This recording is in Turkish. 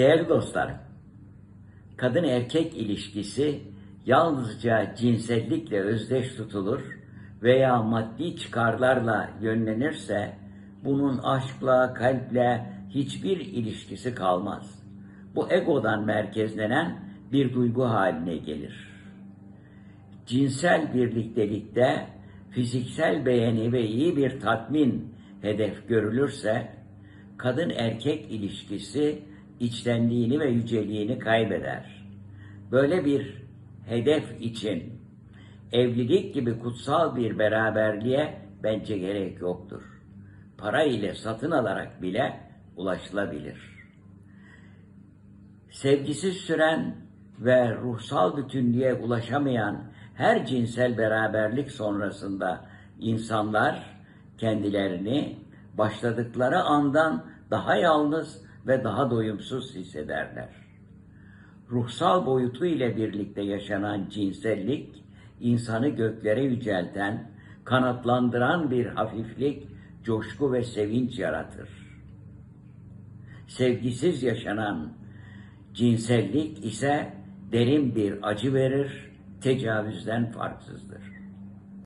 Değerli dostlarım, kadın erkek ilişkisi yalnızca cinsellikle özdeş tutulur veya maddi çıkarlarla yönlenirse bunun aşkla, kalple hiçbir ilişkisi kalmaz. Bu egodan merkezlenen bir duygu haline gelir. Cinsel birliktelikte fiziksel beğeni ve iyi bir tatmin hedef görülürse kadın erkek ilişkisi içtenliğini ve yüceliğini kaybeder. Böyle bir hedef için evlilik gibi kutsal bir beraberliğe bence gerek yoktur. Para ile satın alarak bile ulaşılabilir. Sevgisiz süren ve ruhsal bütünlüğe ulaşamayan her cinsel beraberlik sonrasında insanlar kendilerini başladıkları andan daha yalnız ve daha doyumsuz hissederler. Ruhsal boyutu ile birlikte yaşanan cinsellik, insanı göklere yücelten, kanatlandıran bir hafiflik, coşku ve sevinç yaratır. Sevgisiz yaşanan cinsellik ise derin bir acı verir, tecavüzden farksızdır.